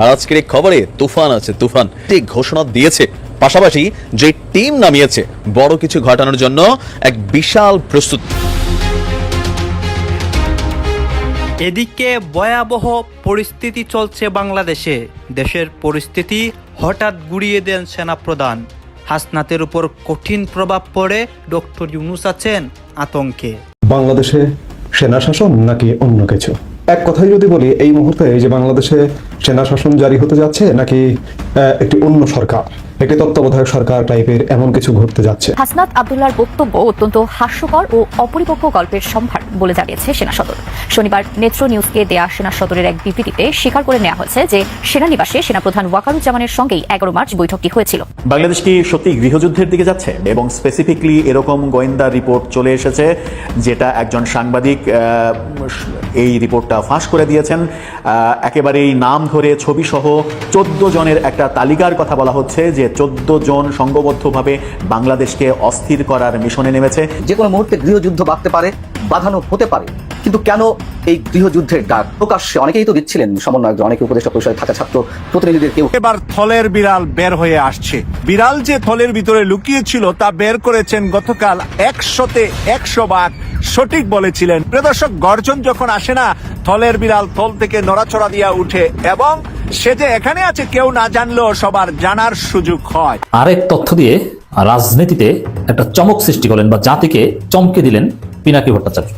আর আজকের এই খবরে তুফান আছে তুফান। ঠিক ঘোষণা দিয়েছে। পাশাপাশি যে টিম নামিয়েছে বড় কিছু ঘটানোর জন্য এক বিশাল প্রস্তুত। এদিকে ভয়াবহ পরিস্থিতি চলছে বাংলাদেশে। দেশের পরিস্থিতি হঠাৎ গুড়িয়ে দেন সেনাপ্রধান। হাসনাতের উপর কঠিন প্রভাব পড়ে ডক্টর ইউনুস আছেন আতঙ্কে। বাংলাদেশে সেনা শাসন নাকি অন্য কিছু? এক কথাই যদি বলি, এই মুহূর্তে যে বাংলাদেশে সেনা শাসন জারি হতে যাচ্ছে, নাকি একটি অন্য সরকার? একটি তত্ত্বাবধায়ক সরকার টাইপের এমন কিছু ঘটতে যাচ্ছে। হাসনাত আবদুল্লার বক্তব্য অত্যন্ত হাস্যকর ও অপরিপক্ক গল্পের সম্ভার বলে জানিয়েছে সেনা সদর। শনিবার নেত্র নিউজকে দেয়া সেনা সদরের এক বিবৃতিতে স্বীকার করে নেওয়া হয়েছে যে সেনানিবাসে সেনাপ্রধান ওয়াকারুজ্জামানের সঙ্গেই এগারো মার্চ বৈঠকটি হয়েছিল। বাংলাদেশ কি সত্যি গৃহযুদ্ধের দিকে যাচ্ছে? এবং স্পেসিফিকলি এরকম গোয়েন্দা রিপোর্ট চলে এসেছে যেটা একজন সাংবাদিক আহ, এই রিপোর্টটা ফাঁস করে দিয়েছেন। আহ, একেবারেই নাম ধরে ছবি সহ চোদ্দ জনের একটা তালিকার কথা বলা হচ্ছে যে চোদ্দ জন সংঘবদ্ধভাবে বাংলাদেশকে অস্থির করার মিশনে নেমেছে। যে কোনো মুহূর্তে গৃহযুদ্ধ বাঁধতে পারে, বাঁধানো হতে পারে। কিন্তু কেন এই গৃহযুদ্ধের ডাক? প্রকাশ্যে অনেকেই তো দিচ্ছিলেন সমন্বয়ক অনেকে উপদেষ্টা পরিষদে থাকা ছাত্র প্রতিনিধিদের কেউ এবার থলের বিড়াল বের হয়ে আসছে। বিড়াল যে থলের ভিতরে লুকিয়ে ছিল তা বের করেছেন গতকাল একশোতে একশো ভাগ সঠিক বলেছিলেন। প্রিয় দর্শক গর্জন যখন আসে না থলের বিড়াল থল থেকে নড়াচড়া দিয়া উঠে এবং সে যে এখানে আছে কেউ না জানলেও সবার জানার সুযোগ হয়। আরেক তথ্য দিয়ে রাজনীতিতে একটা চমক সৃষ্টি করলেন বা জাতিকে চমকে দিলেন পিনাকি ভট্টাচার্য।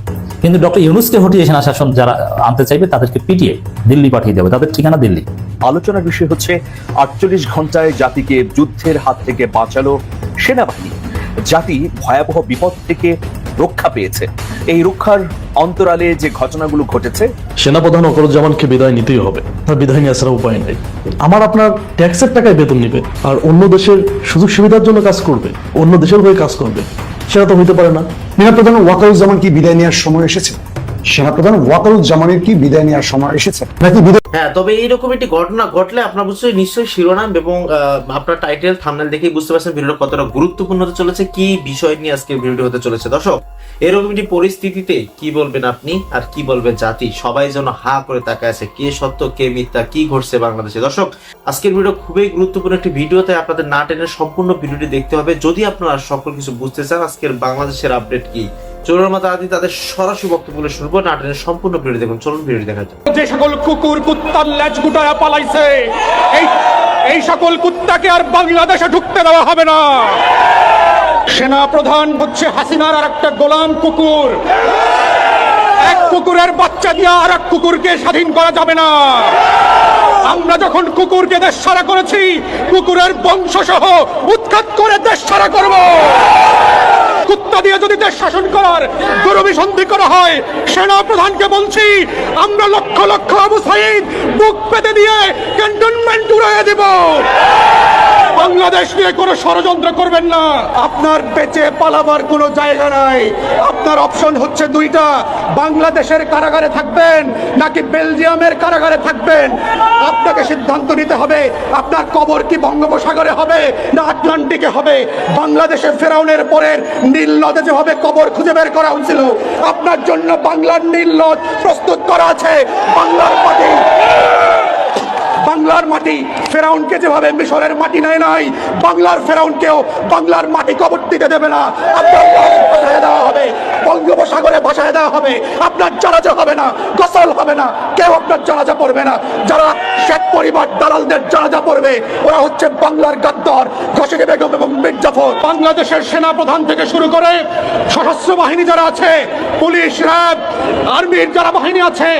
কিন্তু ডক্টর ইউনুসকে হটিয়ে সেনা শাসন যারা আনতে চাইবে তাদেরকে পিটিয়ে দিল্লি পাঠিয়ে দেবে। তাদের ঠিকানা দিল্লি। আলোচনার বিষয় হচ্ছে আটচল্লিশ ঘন্টায় জাতিকে যুদ্ধের হাত থেকে বাঁচালো সেনাবাহিনী। জাতি ভয়াবহ বিপদ থেকে রক্ষা পেয়েছে। এই রক্ষার অন্তরালে যে ঘটনাগুলো ঘটেছে সেনাপ্রধান অকরুজ্জামানকে বিদায় নিতেই হবে। তার বিদায় নিয়ে আসার উপায় নেই। আমার আপনার ট্যাক্সের টাকায় বেতন নিবে আর অন্য দেশের সুযোগ সুবিধার জন্য কাজ করবে। অন্য দেশের হয়ে কাজ করবে। সেটা তো হইতে পারে না। সেনাপ্রধান ওয়াকারুজ্জামান কি বিদায় নেওয়ার সময় এসেছে সেনাপ্রধান কি বিদায় নেওয়ার সময় এসেছে? নাকি হ্যাঁ তবে এইরকম একটি ঘটনা ঘটলে আপনার নিশ্চয়ই শিরোনাম এবং আপনার টাইটেল বুঝতে পারছেন কতটা গুরুত্বপূর্ণ হতে চলেছে, কি বিষয় নিয়ে হতে চলেছে। দর্শক, এরকম একটি পরিস্থিতিতে কি বলবেন আপনি আর কি বলবে জাতি? সবাই যেন হা করে তাকায় আছে, কে সত্য, কে মিথ্যা, কি ঘটছে বাংলাদেশে? দর্শক, আজকের ভিডিও খুবই গুরুত্বপূর্ণ একটি ভিডিওতে আপনাদের না টেনে সম্পূর্ণ ভিডিওটি দেখতে হবে। যদি আপনারা সকল কিছু বুঝতে চান, আজকের বাংলাদেশের আপডেট কি? চলুন মাতা আদি তাদের সরাসরি বক্তব্য শুনব না সম্পূর্ণ ভিডিও দেখুন, চলুন ভিডিও দেখা যাক যে সকল কুকুর কুত্তার লেজ গুটায়া পালাইছে, এই এই সকল কুত্তাকে আর বাংলাদেশে ঢুকতে দেওয়া হবে না। সেনা প্রধান হচ্ছে হাসিনার আর একটা গোলাম কুকুর। এক কুকুরের বাচ্চা দিয়ে আর এক কুকুরকে স্বাধীন করা যাবে না। আমরা যখন কুকুরকে দেশ সারা করেছি, কুকুরের বংশ সহ উৎখাত করে দেশ সারা করব। কুত্তা দিয়ে যদি দেশ শাসন করার দুরভিসন্ধি করা হয় সেনা প্রধানকে বলছি, আমরা লক্ষ লক্ষ আবু সাইদ বুক পেতে দিয়ে ক্যান্টনমেন্ট উড়াইয়া দেব। বাংলাদেশ নিয়ে কোনো ষড়যন্ত্র করবেন না। আপনার বেঁচে পালাবার কোনো জায়গা নাই। আপনার অপশন হচ্ছে দুইটা। বাংলাদেশের কারাগারে থাকবেন নাকি বেলজিয়ামের কারাগারে থাকবেন? আপনাকে সিদ্ধান্ত নিতে হবে, আপনার কবর কি বঙ্গোপসাগরে হবে না আটলান্টিকে হবে? বাংলাদেশে ফেরাউনের পরের নীল নদে যেভাবে কবর খুঁজে বের করা হয়েছিল, আপনার জন্য বাংলার নীল নদ প্রস্তুত করা আছে। বাংলার মাটি বাংলার মাটি ফেরাউনকে যেভাবে মিশরের মাটি নেয় নাই বাংলার ফেরাউনকেও বাংলার মাটি কবর দিতে দেবে না। আপনার ভাসায় দেওয়া হবে, বঙ্গোপসাগরে ভাসায় দেওয়া হবে। আপনার জানাজা হবে না, গোসল হবে না, কেউ আপনার জানাজা পড়বে না। যারা শেখ পরিবার দালালদের জানাজা পড়বে, ওরা হচ্ছে বাংলার গাদ্দার ঘসেকে বেগম এবং মির্জাফর বাংলাদেশের সেনা প্রধান থেকে শুরু করে সশস্ত্র বাহিনী যারা আছে, পুলিশ, র্যাব, আর্মির যারা বাহিনী আছে,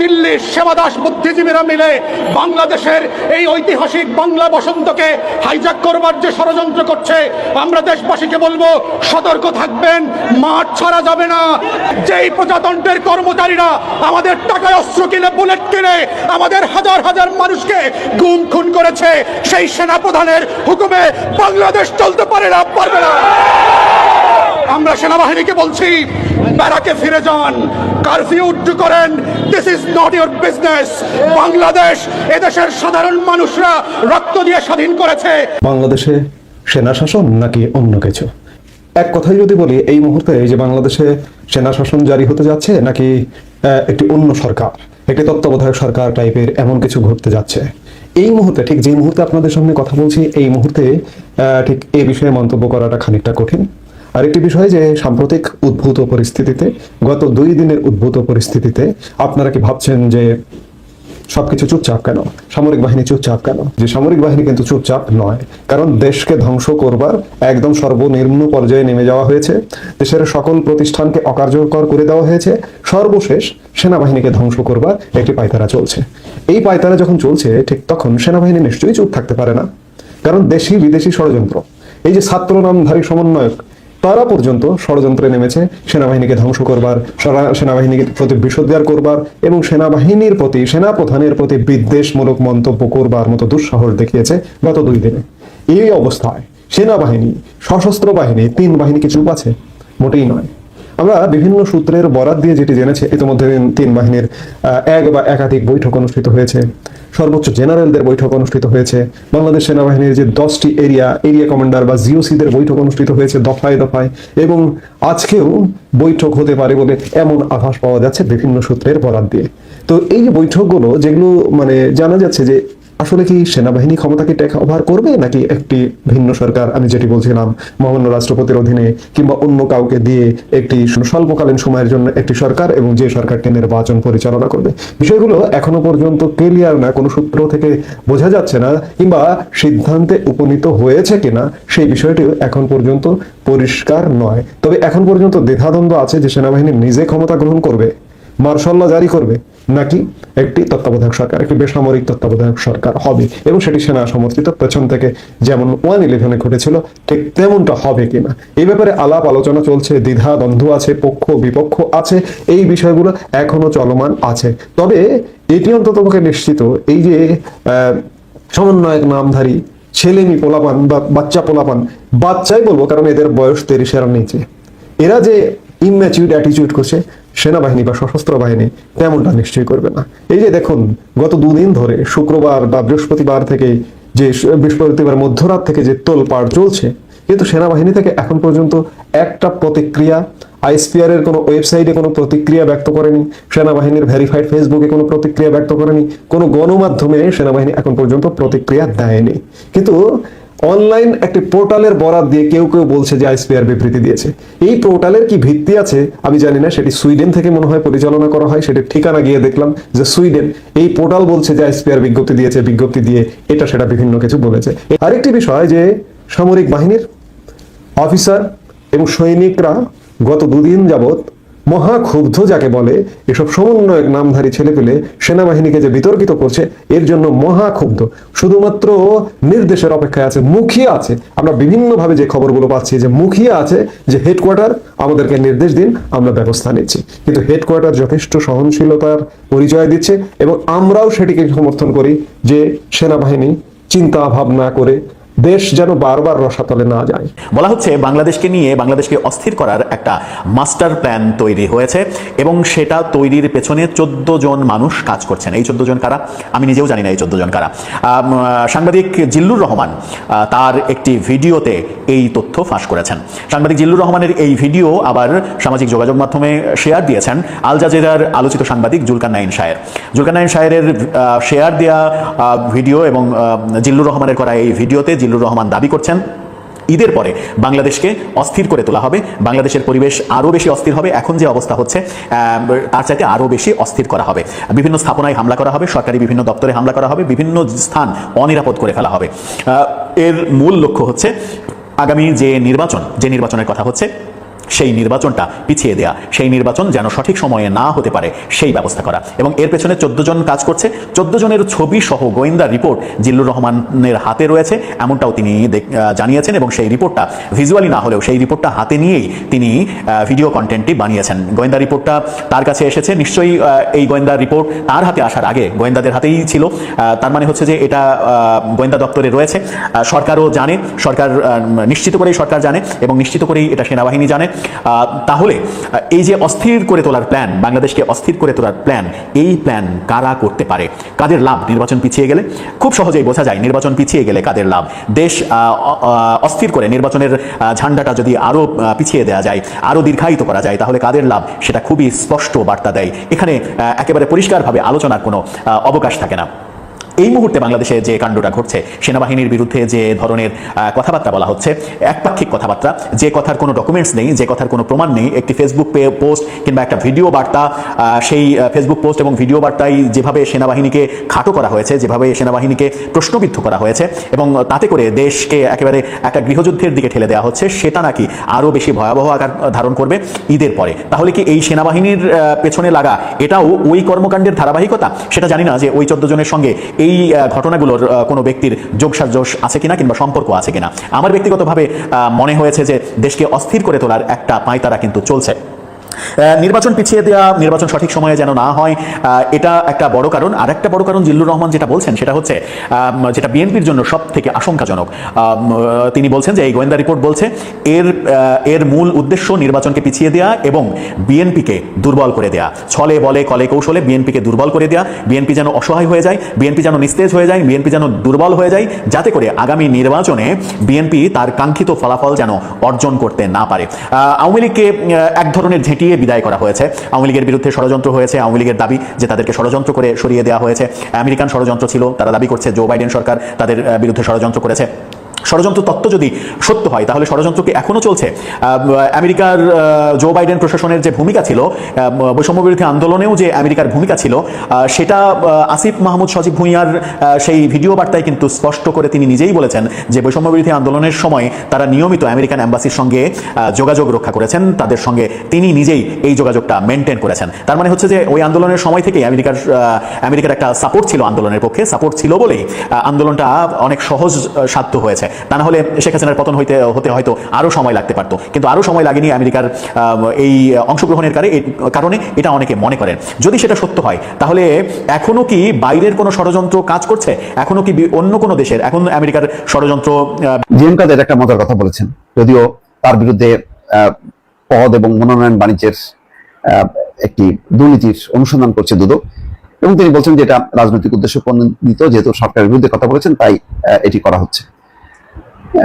দিল্লির সেবাদাস বুদ্ধিজীবীরা মিলে বাংলাদেশের এই ঐতিহাসিক বাংলা বসন্তকে হাইজাক করবার যে ষড়যন্ত্র করছে, আমরা দেশবাসীকে বলব, সতর্ক থাকবেন, মাঠ ছাড়া যাবে না। যেই প্রজাতন্ত্রের কর্মচারীরা আমাদের টাকায় অস্ত্র কিনে, বুলেট কিনে, আমাদের হাজার হাজার মানুষকে গুম, খুন করেছে, সেই সেনা প্রধানের হুকুমে বাংলাদেশ চলতে পারে না, পারবে না। আমরা সেনাবাহিনীকে বলছি, ব্যারাকে ফিরে যান, কারফিউ উড্ডু করেন this is not your business Bangladesh, এদেশের সাধারণ মানুষরা রক্ত দিয়ে স্বাধীন করেছে। বাংলাদেশে সেনা শাসন নাকি অন্য কিছু? এক কথায় যদি বলি, এই মুহূর্তে যে বাংলাদেশে সেনা শাসন জারি হতে যাচ্ছে নাকি একটি অন্য সরকার, একটি তত্ত্বাবধায়ক সরকার টাইপের এমন কিছু ঘটতে যাচ্ছে? এই মুহূর্তে, ঠিক যে মুহূর্তে আপনাদের সামনে কথা বলছি, এই মুহূর্তে ঠিক এই বিষয়ে মন্তব্য করাটা খানিকটা কঠিন। আরেকটি বিষয় যে সাম্প্রতিক উদ্ভূত পরিস্থিতিতে, গত দুই দিনের উদ্ভূত পরিস্থিতিতে, আপনারা কি ভাবছেন যে সবকিছু চুপচাপ কেন? সামরিক বাহিনী চুপচাপ কেন? যে সামরিক বাহিনী কিন্তু চুপচাপ নয়, কারণ দেশকে ধ্বংস করবার একদম সর্বনিম্ন পর্যায়ে নেমে যাওয়া হয়েছে। দেশের সকল প্রতিষ্ঠানকে অকার্যকর করে দেওয়া হয়েছে। সর্বশেষ সেনাবাহিনীকে ধ্বংস করবার একটি পায়তারা চলছে। এই পায়তারা যখন চলছে, ঠিক তখন সেনাবাহিনী নিশ্চয়ই চুপ থাকতে পারে না। কারণ দেশি বিদেশি ষড়যন্ত্র। এই যে ছাত্র নামধারী সমন্বয়ক তারা পর্যন্ত ষড়যন্ত্রে নেমেছে, সেনাবাহিনীকে ধ্বংস করবার সেনাবাহিনীকে প্রতি বিশুদ্ধার করবার এবং সেনাবাহিনীর প্রতি সেনা প্রধানের প্রতি বিদ্বেষমূলক মন্তব্য করবার মতো দুঃসাহস দেখিয়েছে গত দুই দিনে। এই অবস্থায় সেনাবাহিনী, সশস্ত্র বাহিনী, তিন বাহিনী কি চুপ আছে? মোটেই নয়। আমরা বিভিন্ন সূত্রের বরাত দিয়ে যেটি জেনেছি, ইতিমধ্যে তিন- বাহিনীর এক বা একাধিক বৈঠক অনুষ্ঠিত হয়েছে। সর্বোচ্চ জেনারেলদের বৈঠক অনুষ্ঠিত হয়েছে। বাংলাদেশ সেনাবাহিনীর যে দশটি এরিয়া এরিয়া কমান্ডার বা জিওসিদের বৈঠক অনুষ্ঠিত হয়েছে দফায় দফায় এবং আজকেও বৈঠক হতে পারে বলে এমন আভাস পাওয়া যাচ্ছে বিভিন্ন সূত্রের বরাদ দিয়ে। তো এই যে বৈঠকগুলো, যেগুলো মানে জানা যাচ্ছে যে আসলে কি সেনাবাহিনী ক্ষমতাকে টেক ওভার করবে, নাকি একটি ভিন্ন সরকার? আমি যেটি বলছিলাম, মহামান্য রাষ্ট্রপতির অধীনে কিংবা অন্য কাউকে দিয়ে একটি স্বল্পকালীন সময়ের জন্য একটি সরকার এবং যে সরকারটি নির্বাচন পরিচালনা করবে। বিষয়গুলো এখনও পর্যন্ত ক্লিয়ার না, কোনো সূত্র থেকে বোঝা যাচ্ছে না, কিংবা সিদ্ধান্তে উপনীত হয়েছে কিনা, সেই বিষয়টি এখন পর্যন্ত পরিষ্কার নয়। তবে এখন পর্যন্ত দ্বিধাদ্বন্দ্ব আছে যে সেনাবাহিনী নিজে ক্ষমতা গ্রহণ করবে। মার্শাল্লাহ জারি করবে, নাকি একটি তত্ত্বাবধায়ক সরকার, একটি বেসামরিক তত্ত্বাবধায়ক সরকার হবে এবং সেটি সেনা সমর্থিত পেছন থেকে যেমন ওয়ান ইলেভেনে ঘটেছিল, ঠিক তেমনটা হবে কিনা? এই ব্যাপারে আলাপ আলোচনা চলছে, দ্বিধা দ্বন্দ্ব আছে, পক্ষ বিপক্ষ আছে, এই বিষয়গুলো এখনও চলমান আছে। তবে এটি অন্তত পক্ষে নিশ্চিত, এই যে সমন্বয়ক নামধারী ছেলেমি পোলাপান বা বাচ্চা পোলাপান, বাচ্চাই বলব কারণ এদের বয়স তিরিশের নিচে। এরা যে ইম্যাচিউড অ্যাটিচিউড করছে সেনাবাহিনী বা সশস্ত্র বাহিনী তেমনটা নিশ্চয়ই করবে না। এই যে দেখুন, গত দুদিন ধরে শুক্রবার বা বৃহস্পতিবার থেকে যে বৃহস্পতিবার মধ্যরাত থেকে যে তোলপাড় চলছে, কিন্তু সেনাবাহিনী থেকে এখন পর্যন্ত একটা প্রতিক্রিয়া আইসপিআর এর কোনো ওয়েবসাইটে কোনো প্রতিক্রিয়া ব্যক্ত করেনি, সেনাবাহিনীর ভেরিফাইড ফেসবুকে কোনো প্রতিক্রিয়া ব্যক্ত করেনি, কোনো গণমাধ্যমে সেনাবাহিনী এখন পর্যন্ত প্রতিক্রিয়া দেয়নি। কিন্তু অনলাইন একটি পোর্টালের বরাত দিয়ে কেউ কেউ বলছে যে আইসপিআর বিবৃতি দিয়েছে। এই পোর্টালের কি ভিত্তি আছে, আমি জানি না। সেটি সুইডেন থেকে মনে হয় পরিচালনা করা হয়। সেটির ঠিকানা গিয়ে দেখলাম যে সুইডেন এই পোর্টাল বলছে যে আইসপিআর বিজ্ঞপ্তি দিয়েছে। বিজ্ঞপ্তি দিয়ে এটা সেটা বিভিন্ন কিছু বলেছে। আরেকটি বিষয় যে সামরিক বাহিনীর অফিসার এবং সৈনিকরা গত দুদিন যাবৎ মহা ক্ষুব্ধ যাকে বলে, এসব সমন্বয়ক নামধারী ছেলে পেলে সেনাবাহিনীকে যে বিতর্কিত করছে, এর জন্য মহা ক্ষুব্ধ। শুধুমাত্র নির্দেশের অপেক্ষায় আছে, মুখিয়া আছে। আমরা বিভিন্নভাবে যে খবরগুলো পাচ্ছি যে মুখিয়া আছে যে হেডকোয়ার্টার, আমাদেরকে নির্দেশ দিন, আমরা ব্যবস্থা নিচ্ছি। কিন্তু হেডকোয়ার্টার যথেষ্ট সহনশীলতার পরিচয় দিচ্ছে এবং আমরাও সেটিকে সমর্থন করি যে সেনাবাহিনী চিন্তা ভাবনা করে দেশ যেন বারবার রসাতলে না যায়। বলা হচ্ছে, বাংলাদেশকে নিয়ে বাংলাদেশকে অস্থির করার একটা মাস্টার প্ল্যান তৈরি হয়েছে এবং সেটা তৈরির পেছনে চোদ্দ জন মানুষ কাজ করছেন। এই চোদ্দ জন কারা? আমি নিজেও জানি না এই চোদ্দ জন কারা। সাংবাদিক জিল্লুর রহমান তার একটি ভিডিওতে এই তথ্য ফাঁস করেছেন। সাংবাদিক জিল্লুর রহমানের এই ভিডিও আবার সামাজিক যোগাযোগ মাধ্যমে শেয়ার দিয়েছেন আল জাজিরার আলোচিত সাংবাদিক জুলকান নাইন শায়ের। জুলকান নাইন শায়ের শেয়ার দেওয়া ভিডিও এবং জিল্লুর রহমানের করা এই ভিডিওতে জিল্লুর রহমান দাবি করছেন, ঈদের পরে বাংলাদেশকে অস্থির করে তোলা হবে। বাংলাদেশের পরিবেশ আরও বেশি অস্থির হবে। এখন যে অবস্থা হচ্ছে তার চাইতে আরও বেশি অস্থির করা হবে। বিভিন্ন স্থাপনায় হামলা করা হবে, সরকারি বিভিন্ন দপ্তরে হামলা করা হবে, বিভিন্ন স্থান অনিরাপদ করে ফেলা হবে। এর মূল লক্ষ্য হচ্ছে, আগামী যে নির্বাচন, যে নির্বাচনের কথা হচ্ছে সেই নির্বাচনটা পিছিয়ে দেয়া, সেই নির্বাচন যেন সঠিক সময়ে না হতে পারে, সেই ব্যবস্থা করা। এবং এর পেছনে চোদ্দ জন কাজ করছে। চোদ্দ জনের ছবি সহ গোয়েন্দা রিপোর্ট জিল্লুর রহমানের হাতে রয়েছে, এমনটাও তিনি জানিয়েছেন এবং সেই রিপোর্টটা ভিজুয়ালি না হলেও সেই রিপোর্টটা হাতে নিয়েই তিনি ভিডিও কন্টেন্টটি বানিয়েছেন। গোয়েন্দা রিপোর্টটা তার কাছে এসেছে। নিশ্চয়ই এই গোয়েন্দা রিপোর্ট তার হাতে আসার আগে গোয়েন্দাদের হাতেই ছিল। তার মানে হচ্ছে যে এটা গোয়েন্দা দপ্তরে রয়েছে। সরকারও জানে, সরকার নিশ্চিত করেই সরকার জানে এবং নিশ্চিত করেই এটা সেনাবাহিনী জানে। তাহলে এই যে অস্থির করে তোলার প্ল্যান বাংলাদেশকে অস্থির করে তোলার প্ল্যান এই প্ল্যান কারা করতে পারে? কাদের লাভ? নির্বাচন পিছিয়ে গেলে? খুব সহজেই বোঝা যায়, নির্বাচন পিছিয়ে গেলে কাদের লাভ? দেশ অস্থির করে নির্বাচনের ঝান্ডাটা যদি আরও পিছিয়ে দেওয়া যায় আরও দীর্ঘায়িত করা যায়, তাহলে কাদের লাভ? সেটা খুবই স্পষ্ট বার্তা দেয়। এখানে একেবারে পরিষ্কারভাবে আলোচনার কোনো অবকাশ থাকে না। এই মুহূর্তে বাংলাদেশে যে কাণ্ডটা ঘটছে, সেনাবাহিনীর বিরুদ্ধে যে ধরনের কথাবার্তা বলা হচ্ছে, একপাক্ষিক কথাবার্তা, যে কথার কোনো ডকুমেন্টস নেই, যে কথার কোনো প্রমাণ নেই, একটি ফেসবুক পোস্ট কিংবা একটা ভিডিও বার্তা সেই ফেসবুক পোস্ট এবং ভিডিও বার্তায় যেভাবে সেনাবাহিনীকে খাটো করা হয়েছে, যেভাবে সেনাবাহিনীকে প্রশ্নবিদ্ধ করা হয়েছে এবং তাতে করে দেশকে একেবারে একটা গৃহযুদ্ধের দিকে ঠেলে দেওয়া হচ্ছে, সেটা নাকি আরও বেশি ভয়াবহ আকার ধারণ করবে ঈদের পরে। তাহলে কি এই সেনাবাহিনীর পেছনে লাগা, এটাও ওই কর্মকাণ্ডের ধারাবাহিকতা? সেটা জানি না যে ওই চোদ্দ জনের সঙ্গে এই আহ, ঘটনাগুলোর কোনো ব্যক্তির যোগসাজস আছে কিনা কিংবা সম্পর্ক আছে কিনা? আমার ব্যক্তিগতভাবে মনে হয়েছে যে দেশকে অস্থির করে তোলার একটা পাঁয়তারা কিন্তু চলছে। নির্বাচন পিছিয়ে দেওয়া নির্বাচন সঠিক সময়ে যেন না হয় এটা একটা বড় কারণ। আর একটা বড় কারণ জিল্লুর রহমান যেটা বলছেন, সেটা হচ্ছে যেটা বিএনপির জন্য সব থেকে আশঙ্কাজনক তিনি বলছেন যে এই গোয়েন্দা রিপোর্ট বলছে, এর এর মূল উদ্দেশ্য নির্বাচনকে পিছিয়ে দেওয়া এবং বিএনপিকে দুর্বল করে দেওয়া ছলে বলে, কলে কৌশলে বিএনপিকে দুর্বল করে দেওয়া বিএনপি যেন অসহায় হয়ে যায়, বিএনপি যেন নিস্তেজ হয়ে যায়, বিএনপি যেন দুর্বল হয়ে যায়, যাতে করে আগামী নির্বাচনে বিএনপি তার কাঙ্ক্ষিত ফলাফল যেন অর্জন করতে না পারে। আওয়ামী লীগকে এক ধরনের ঝেঁটিয়ে বিদায় করা হয়েছে। আওয়ামী লীগের বিরুদ্ধে ষড়যন্ত্র হয়েছে। আওয়ামী লীগের দাবি যে তাদেরকে ষড়যন্ত্র করে সরিয়ে দেওয়া হয়েছে। আমেরিকান ষড়যন্ত্র ছিল, তারা দাবি করছে, জো বাইডেন সরকার তাদের বিরুদ্ধে ষড়যন্ত্র করেছে। ষড়যন্ত্র তত্ত্ব যদি সত্য হয়, তাহলে ষড়যন্ত্র কি এখনও চলছে? আমেরিকার জো বাইডেন প্রশাসনের যে ভূমিকা ছিল বৈষম্য বিরোধী আন্দোলনেও যে আমেরিকার ভূমিকা ছিল সেটা আসিফ মাহমুদ সজীব ভুঁইয়ার সেই ভিডিও বার্তায় কিন্তু স্পষ্ট করে তিনি নিজেই বলেছেন যে বৈষম্য বিরোধী আন্দোলনের সময় তারা নিয়মিত আমেরিকান অ্যাম্বাসির সঙ্গে যোগাযোগ রক্ষা করেছেন। তাদের সঙ্গে তিনি নিজেই এই যোগাযোগটা মেনটেন করেছেন। তার মানে হচ্ছে যে ওই আন্দোলনের সময় থেকেই আমেরিকার আমেরিকার একটা সাপোর্ট ছিল আন্দোলনের পক্ষে। সাপোর্ট ছিল বলেই আন্দোলনটা অনেক সহজ সাধ্য হয়েছে। তা না হলে শেখ হাসিনার পতন হইতে, হতে হয়তো আরও সময় লাগতে পারতো। কিন্তু আরও সময় লাগেনি আমেরিকার এই অংশগ্রহণের কারে- কারণে এটা অনেকে মনে করেন। যদি সেটা সত্য হয়, তাহলে এখনও কি বাইরের কোনো ষড়যন্ত্র কাজ করছে? এখনও কি অন্য কোনো দেশের, এখন আমেরিকার ষড়যন্ত্র জিএম কাদের একটা মজার কথা বলেছেন। যদিও তার বিরুদ্ধে পদ এবং মনোনয়ন বাণিজ্যের একটি দুর্নীতির অনুসন্ধান করছে দুদক। এবং তিনি বলছেন যে এটা রাজনৈতিক উদ্দেশ্য প্রণীত যেহেতু সরকারের বিরুদ্ধে কথা বলেছেন, তাই এটি করা হচ্ছে।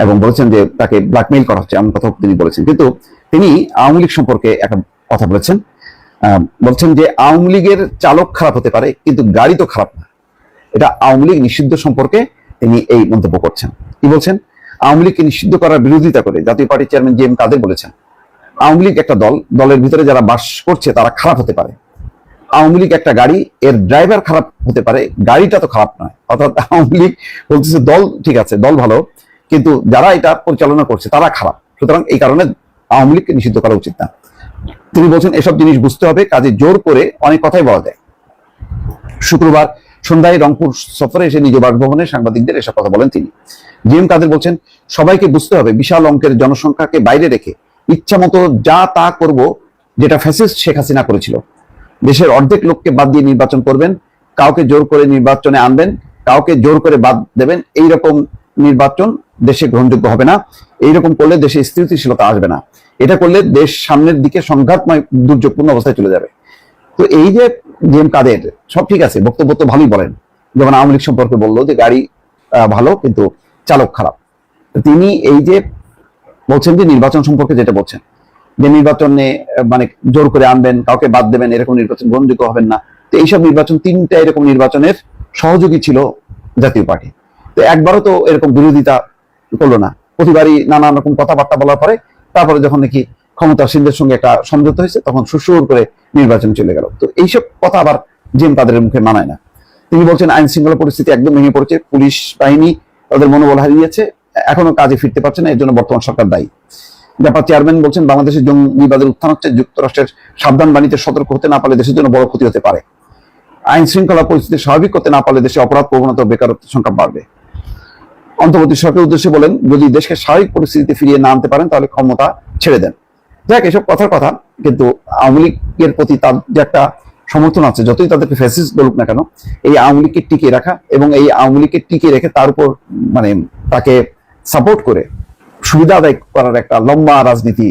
এবং বলেছেন যে তাকে ব্ল্যাকমেইল করা হচ্ছে, এমন কথা তিনি বলেছেন। কিন্তু তিনি আওয়ামী লীগ সম্পর্কে একটা কথা বলেছেন। বলছেন যে আওয়ামী লীগের চালক খারাপ হতে পারে, কিন্তু গাড়ি তো খারাপ না। এটা আওয়ামী লীগ নিষিদ্ধ সম্পর্কে তিনি এই মন্তব্য করছেন। কি বলছেন? আওয়ামী লীগকে নিষিদ্ধ করার বিরোধিতা করে জাতীয় পার্টির চেয়ারম্যান জি এম কাদের বলেছেন, আওয়ামী লীগ একটা দল, দলের ভিতরে যারা বাস করছে তারা খারাপ হতে পারে। আওয়ামী লীগ একটা গাড়ি, এর ড্রাইভার খারাপ হতে পারে, গাড়িটা তো খারাপ নয়। অর্থাৎ আওয়ামী লীগ বলতেছে, দল ঠিক আছে, দল ভালো কিন্তু যারা এটা পরিচালনা করছে, তারা খারাপ। সুতরাং এই কারণে আওয়ামী লীগকে নিষিদ্ধ করা উচিত না। তিনি বলছেন, এসব জিনিস বুঝতে হবে, কাজে জোর করে অনেক কথাই বলা যায়। শুক্রবার সন্ধ্যায় রংপুর সফরে এসে নিজ বাসভবনে সাংবাদিকদের এসব কথা বলেন তিনি। জিএম কাদের বলছেন, সবাইকে বুঝতে হবে, বিশাল অঙ্কের জনসংখ্যাকে বাইরে রেখে ইচ্ছা মতো যা তা করব, যেটা ফ্যাসিস্ট শেখ হাসিনা করেছিল। দেশের অর্ধেক লোককে বাদ দিয়ে নির্বাচন করবেন, কাউকে জোর করে নির্বাচনে আনবেন, কাউকে জোর করে বাদ দেবেন এই রকম নির্বাচন দেশে গ্রহণযোগ্য হবে না। এইরকম করলে দেশে স্থিতিশীলতা আসবে না। এটা করলে দেশ সামনের দিকে সংঘাতময়, দুর্যোগপূর্ণ অবস্থায় চলে যাবে। তো এই যে জিএম কাদের, সব ঠিক আছে, বক্তব্য তো ভালোই বলেন। যেমন আওয়ামী লীগ সম্পর্কে বলল যে গাড়ি ভালো, কিন্তু চালক খারাপ। তিনি এই যে বলছেন যে নির্বাচন সম্পর্কে যেটা বলছেন, যে নির্বাচনে মানে জোর করে আনবেন, কাউকে বাদ দেবেন, এরকম নির্বাচন গ্রহণযোগ্য হবেন না। তো এইসব নির্বাচন, তিনটা এরকম নির্বাচনের সহযোগী ছিল জাতীয় পার্টি। তো একবারও তো এরকম বিরোধিতা করল না। প্রতিবারই নানান রকম কথাবার্তা বলার পরে তারপরে যখন নাকি ক্ষমতাসীনদের সঙ্গে একটা সমঝোতা হয়েছে, তখন সুসুর করে নির্বাচন চলে গেল। তো এইসব কথা আবার জিএম কাদের মুখে মানায় না। তিনি বলছেন, আইন শৃঙ্খলা পরিস্থিতি একদম ভেঙে পড়েছে, পুলিশ বাহিনী তাদের মনোবল হারিয়েছে, এখনও কাজে ফিরতে পারছে না, এর জন্য বর্তমান সরকার দায়ী। ব্যাপার চেয়ারম্যান বলছেন, বাংলাদেশের জঙ্গিবাদের উত্থান হচ্ছে, যুক্তরাষ্ট্রের সাবধান বাণীতে সতর্ক হতে না পারলে দেশের জন্য বড় ক্ষতি হতে পারে। আইন শৃঙ্খলা পরিস্থিতি স্বাভাবিক করতে না পারলে দেশে অপরাধ, প্রবণতা বেকারত্বের সংখ্যা বাড়বে। অন্তর্বর্তী সরকারের উদ্দেশ্যে বলেন, যদি দেশকে স্বাভাবিক পরিস্থিতিতে ফিরিয়ে না আনতে পারেন, তাহলে ক্ষমতা ছেড়ে দেন। দেখ এসব কথার কথা, কিন্তু আওয়ামী লীগের প্রতি তার যে একটা সমর্থন আছে, যতই তাদেরকে ফ্যাসিস্ট বলুক না কেন, এই আওয়ামী লীগকে টিকিয়ে রাখা এবং এই আওয়ামী লীগকে টিকিয়ে রেখে তার উপর মানে তাকে সাপোর্ট করে সুবিধা আদায় করার একটা লম্বা রাজনীতি,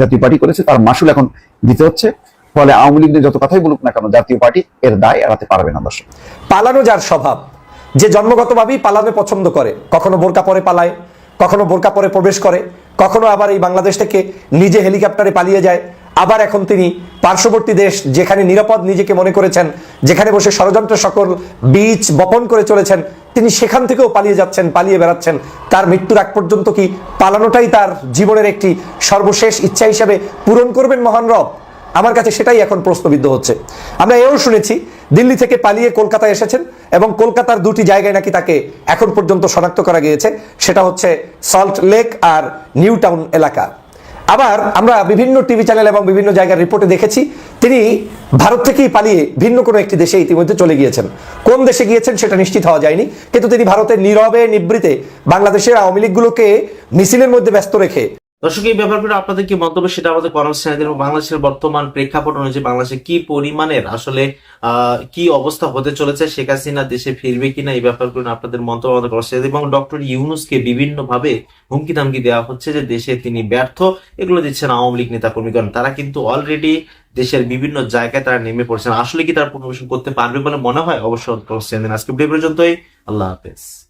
জাতীয় পার্টি করেছে, তার মাসুল এখন দিতে হচ্ছে। ফলে আওয়ামী লীগ যত কথাই বলুক না কেন, জাতীয় পার্টি এর দায় এড়াতে পারবে না দর্শক। পালানো যার স্বভাব যে জন্মগতভাবেই পালানো পছন্দ করে, কখনো বোরকা পরে পালায়, কখনো বোরকা পরে প্রবেশ করে, কখনো আবার এই বাংলাদেশ থেকে নিজে হেলিকপ্টারে পালিয়ে যায়, আবার এখন তিনি পার্শ্ববর্তী দেশ যেখানে নিরাপদ নিজেকে মনে করেছেন, যেখানে বসে ষড়যন্ত্র সকল বীজ বপন করে চলেছেন, তিনি সেখান থেকেও পালিয়ে যাচ্ছেন, পালিয়ে বেড়াচ্ছেন। তার মৃত্যুর আগ পর্যন্ত কি পালানোটাই তার জীবনের একটি সর্বশেষ ইচ্ছা হিসাবে পূরণ করবেন মহান রব? আমার কাছে সেটাই এখন প্রশ্নবিদ্ধ হচ্ছে। আমরা এও শুনেছি, দিল্লি থেকে পালিয়ে কলকাতায় এসেছেন এবং কলকাতার দুটি জায়গায় নাকি তাকে এখন পর্যন্ত শনাক্ত করা গিয়েছে, সেটা হচ্ছে সল্ট লেক আর নিউ টাউন এলাকা। আবার আমরা বিভিন্ন টিভি চ্যানেল এবং বিভিন্ন জায়গার রিপোর্টে দেখেছি, তিনি ভারত থেকেই পালিয়ে ভিন্ন কোনো একটি দেশে ইতিমধ্যে চলে গিয়েছেন। কোন দেশে গিয়েছেন সেটা নিশ্চিত হওয়া যায়নি, কিন্তু তিনি ভারতের নীরবে নিবৃতে বাংলাদেশের আওয়ামী লীগগুলোকে মিছিলের মধ্যে ব্যস্ত রেখে দর্শক, এই ব্যাপারগুলো আপনাদের কি মন্তব্য সেটা আমাদের কমেন্ট জানিয়ে বাংলাদেশের বর্তমান প্রেক্ষাপট অনুযায়ী বাংলাদেশে কি পরিমাণের আসলে কি অবস্থা হতে চলেছে, শেখ হাসিনা দেশে ফিরবে কিনা, এই ব্যাপারগুলো আপনাদের মন্তব্য আমাদের কমেন্ট এবং ডক্টর ইউনুসকে বিভিন্ন ভাবে হুমকি ধামকি দেওয়া হচ্ছে যে দেশে তিনি ব্যর্থ। এগুলো দিচ্ছেন আওয়ামী লীগ নেতা কর্মীগণ তারা কিন্তু অলরেডি দেশের বিভিন্ন জায়গায় তারা নেমে পড়ছেন। আসলে কি তারা পরিবেশন করতে পারবে বলে মনে হয়? অবশ্য। আজকে পর্যন্তই। আল্লাহ হাফেজ।